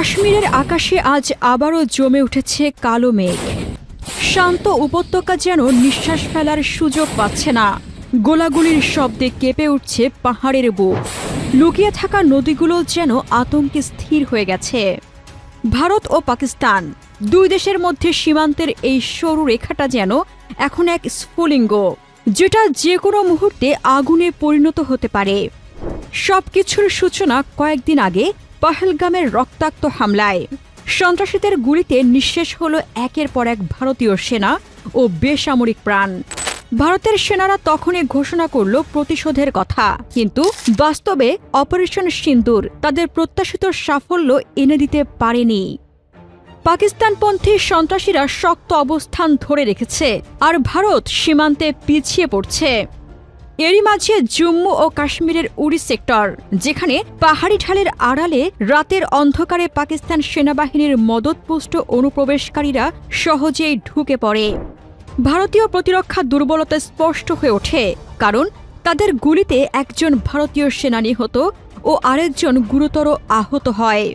কাশ্মীরের আকাশে আজ আবারও জমে উঠেছে কালো মেঘ। শান্ত উপত্যকা যেন নিঃশ্বাস ফেলার সুযোগ পাচ্ছে না। গোলাগুলির শব্দে কেঁপে উঠছে পাহাড়ের বুক। লুকিয়ে থাকা নদীগুলো যেন আতঙ্কে স্থির হয়ে গেছে। ভারত ও পাকিস্তান, দুই দেশের মধ্যে সীমান্তের এই সরু রেখাটা যেন এখন এক স্ফুলিঙ্গ, যেটা যে কোনো মুহূর্তে আগুনে পরিণত হতে পারে। সবকিছুর সূচনা কয়েকদিন আগে পহেলগামের রক্তাক্ত হামলায়। সন্ত্রাসীদের গুলিতে নিঃশেষ হল একের পর এক ভারতীয় সেনা ও বেসামরিক প্রাণ। ভারতের সেনারা তখনই ঘোষণা করল প্রতিশোধের কথা। কিন্তু বাস্তবে অপারেশন সিন্দুর তাদের প্রত্যাশিত সাফল্য এনে দিতে পারেনি। পাকিস্তানপন্থী সন্ত্রাসীরা শক্ত অবস্থান ধরে রেখেছে, আর ভারত সীমান্তে পিছিয়ে পড়ছে। এরই মাঝে জম্মু ও কাশ্মীরের উড়ি সেক্টর, যেখানে পাহাড়ি ঢালের আড়ালে রাতের অন্ধকারে পাকিস্তান সেনাবাহিনীর মদতপুষ্ট অনুপ্রবেশকারীরা সহজেই ঢুকে পড়ে। ভারতীয় প্রতিরক্ষা দুর্বলতা স্পষ্ট হয়ে ওঠে, কারণ তাদের গুলিতে একজন ভারতীয় সেনা নিহত ও আরেকজন গুরুতর আহত হয়।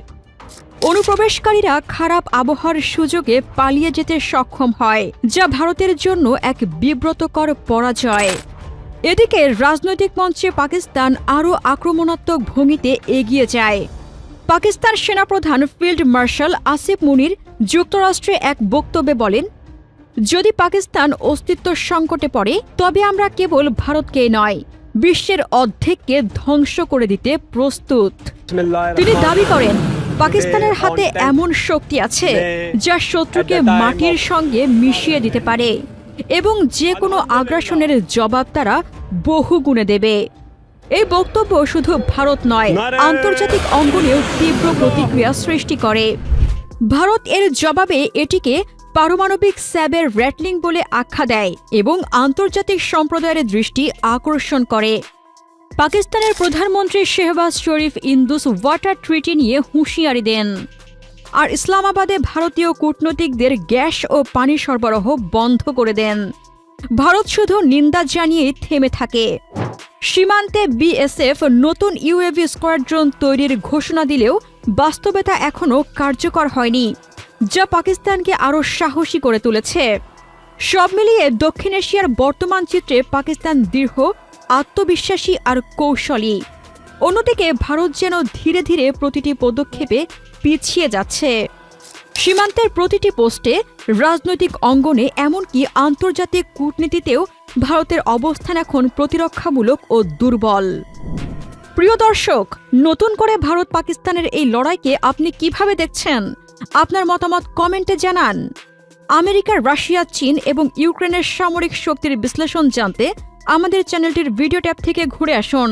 অনুপ্রবেশকারীরা খারাপ আবহাওয়ার সুযোগে পালিয়ে যেতে সক্ষম হয়, যা ভারতের জন্য এক বিব্রতকর পরাজয়। এদিকে রাজনৈতিক মঞ্চে পাকিস্তান আরও আক্রমণাত্মক ভঙ্গিতে এগিয়ে যায়। পাকিস্তান সেনাপ্রধান ফিল্ড মার্শাল আসিফ মুনির যুক্তরাষ্ট্রে এক বক্তব্যে বলেন, যদি পাকিস্তান অস্তিত্ব সংকটে পড়ে, তবে আমরা কেবল ভারতকে নয়, বিশ্বের অর্ধেককে ধ্বংস করে দিতে প্রস্তুত। তিনি দাবি করেন, পাকিস্তানের হাতে এমন শক্তি আছে যা শত্রুকে মাটির সঙ্গে মিশিয়ে দিতে পারে। এবং যে কোনো আগ্রাসনের জবাব তারা বহু গুণে দেবে। এই বক্তব্য শুধু ভারত নয় আন্তর্জাতিক অঙ্গনেও তীব্র প্রতিক্রিয়া সৃষ্টি করে। ভারত এর জবাবে এটিকে পারমাণবিক স্যাবের র্যাটলিং বলে আখ্যা দেয় এবং আন্তর্জাতিক সম্প্রদায়ের দৃষ্টি আকর্ষণ করে। পাকিস্তানের প্রধানমন্ত্রী Shehbaz Sharif Indus water treaty নিয়ে হুঁশিয়ারি দেন। আর ইসলামাবাদে ভারতীয় কূটনৈতিকদের গ্যাস ও পানি সরবরাহ বন্ধ করে দেন। ভারত শুধু নিন্দা জানিয়ে থেমে থাকে। সীমান্তে বিএসএফ নতুন ইউএভি স্কোয়াড্রন তৈরির ঘোষণা দিলেও বাস্তবতা এখনও কার্যকর হয়নি, যা পাকিস্তানকে আরও সাহসী করে তুলেছে। সব মিলিয়ে দক্ষিণ এশিয়ার বর্তমান চিত্রে পাকিস্তান দৃঢ়, আত্মবিশ্বাসী আর কৌশলী। অন্যদিকে ভারত যেন ধীরে ধীরে প্রতিটি পদক্ষেপে পিছিয়ে যাচ্ছে। সীমান্তের প্রতিটি পোস্টে রাজনৈতিক অঙ্গনে এমনকি আন্তর্জাতিক কূটনীতিতেও ভারতের অবস্থান এখন প্রতিরক্ষামূলক ও দুর্বল। প্রিয় দর্শক, নতুন করে ভারত পাকিস্তানের এই লড়াইকে আপনি কীভাবে দেখছেন? আপনার মতামত কমেন্টে জানান। আমেরিকা, রাশিয়া, চীন এবং ইউক্রেনের সামরিক শক্তির বিশ্লেষণ জানতে আমাদের চ্যানেলটির ভিডিও ট্যাব থেকে ঘুরে আসুন।